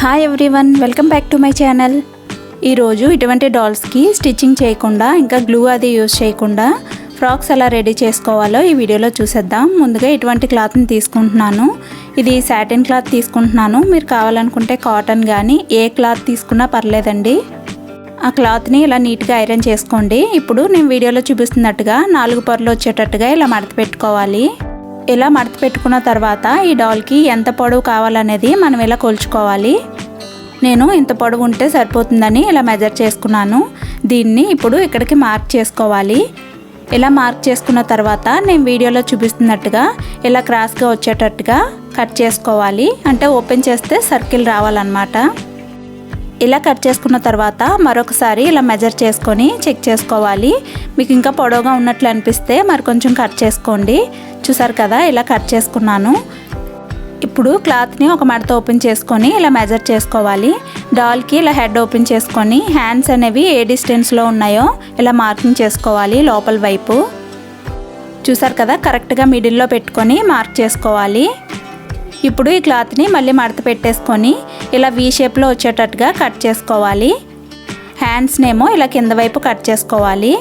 Hi everyone welcome back to my channel ఈరోజు ఇటువంటి డాల్స్కి stitching చేయకుండా ఇంకా గ్లూ అది యూజ్ చేయకుండా ఫ్రాక్స్ ఎలా రెడీ చేసుకోవాలో ఈ వీడియోలో చూసేద్దాం. ముందుగా ఇటువంటి క్లాత్ని తీసుకుంటున్నాను. ఇది సాటిన్ క్లాత్ తీసుకుంటున్నాను. మీరు కావాలనుకుంటే కాటన్ కానీ ఏ క్లాత్ తీసుకున్నా పర్లేదండి. ఆ క్లాత్ని ఇలా నీట్గా ఐరన్ చేసుకోండి. ఇప్పుడు నేను వీడియోలో చూపిస్తున్నట్టుగా నాలుగు పొరలు వచ్చేటట్టుగా ఇలా మడత పెట్టుకోవాలి. ఇలా మడత పెట్టుకున్న తర్వాత ఈ డాల్కి ఎంత పొడవు కావాలనేది మనం ఇలా కొలుచుకోవాలి? నేను ఇంత పొడవు ఉంటే సరిపోతుందని ఇలా మెజర్ చేసుకున్నాను. దీన్ని ఇప్పుడు ఇక్కడికి మార్క్ చేసుకోవాలి. ఇలా మార్క్ చేసుకున్న తర్వాత నేను వీడియోలో చూపిస్తున్నట్టుగా ఇలా క్రాస్గా వచ్చేటట్టుగా కట్ చేసుకోవాలి. అంటే ఓపెన్ చేస్తే సర్కిల్ రావాలన్నమాట. ఇలా కట్ చేసుకున్న తర్వాత మరొకసారి ఇలా మెజర్ చేసుకొని చెక్ చేసుకోవాలి. మీకు ఇంకా పొడవుగా ఉన్నట్లు అనిపిస్తే మరి కొంచెం కట్ చేసుకోండి. చూసారు కదా ఇలా కట్ చేసుకున్నాను. ఇప్పుడు క్లాత్ని ఒక మడత ఓపెన్ చేసుకొని ఇలా మెజర్ చేసుకోవాలి. డాల్కి ఇలా హెడ్ ఓపెన్ చేసుకొని హ్యాండ్స్ అనేవి ఏ డిస్టెన్స్లో ఉన్నాయో ఇలా మార్కింగ్ చేసుకోవాలి లోపల వైపు. చూసారు కదా కరెక్ట్గా మిడిల్లో పెట్టుకొని మార్క్ చేసుకోవాలి. ఇప్పుడు ఈ క్లాత్ని మళ్ళీ మడత పెట్టేసుకొని ఇలా వీ షేప్లో వచ్చేటట్టుగా కట్ చేసుకోవాలి. హ్యాండ్స్నేమో ఇలా కింద వైపు కట్ చేసుకోవాలి.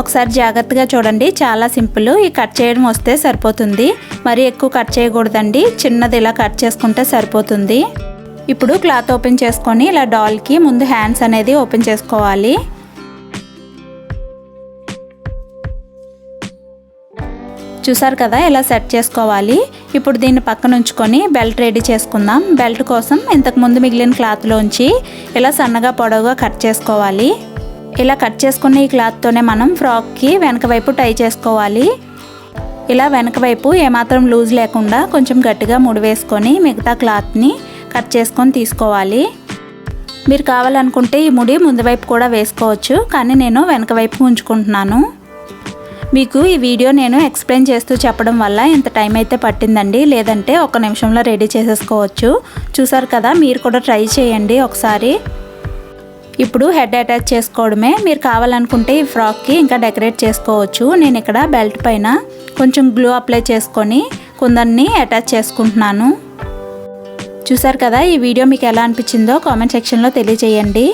ఒకసారి జాగ్రత్తగా చూడండి చాలా సింపుల్. ఈ కట్ చేయడం వస్తే సరిపోతుంది. మరి ఎక్కువ కట్ చేయకూడదండి చిన్నది ఇలా కట్ చేసుకుంటే సరిపోతుంది. ఇప్పుడు క్లాత్ ఓపెన్ చేసుకొని ఇలా డాల్కి ముందు హ్యాండ్స్ అనేది ఓపెన్ చేసుకోవాలి. చూసారు కదా ఇలా సెట్ చేసుకోవాలి? ఇప్పుడు దీన్ని పక్కన ఉంచుకొని బెల్ట్ రెడీ చేసుకుందాం. బెల్ట్ కోసం ఇంతకుముందు మిగిలిన క్లాత్లోంచి ఇలా సన్నగా పొడవుగా కట్ చేసుకోవాలి. ఇలా కట్ చేసుకున్న ఈ క్లాత్తోనే మనం ఫ్రాక్కి వెనక వైపు టై చేసుకోవాలి. ఇలా వెనక వైపు ఏమాత్రం లూజ్ లేకుండా కొంచెం గట్టిగా ముడి వేసుకొని మిగతా క్లాత్ని కట్ చేసుకొని తీసుకోవాలి. మీరు కావాలనుకుంటే ఈ ముడి ముందు వైపు కూడా వేసుకోవచ్చు కానీ నేను వెనక వైపు ఉంచుకుంటున్నాను. మీకు ఈ వీడియో నేను ఎక్స్ప్లెయిన్ చేస్తూ చెప్పడం వల్ల ఇంత టైం అయితే పట్టిందండి? లేదంటే ఒక నిమిషంలో రెడీ చేసేసుకోవచ్చు. చూసారు కదా మీరు కూడా ట్రై చేయండి ఒకసారి. ఇప్పుడు హెడ్ అటాచ్ చేసుకోవడమే. మీరు కావాలనుకుంటే ఈ ఫ్రాక్కి ఇంకా డెకరేట్ చేసుకోవచ్చు. నేను ఇక్కడ బెల్ట్ పైన కొంచెం గ్లూ అప్లై చేసుకొని కుందన్ని అటాచ్ చేసుకుంటున్నాను. చూసారు కదా ఈ వీడియో మీకు ఎలా అనిపించిందో కామెంట్ సెక్షన్లో తెలియజేయండి.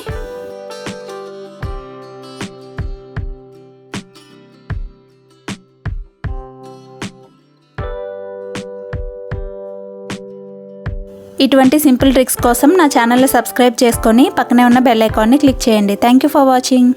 ఇటువంటి సింపుల్ ట్రిక్స్ కోసం నా ఛానల్ని సబ్స్క్రైబ్ చేసుకొని పక్కనే ఉన్న బెల్ ఐకాన్ని క్లిక్ చేయండి. Thank you for watching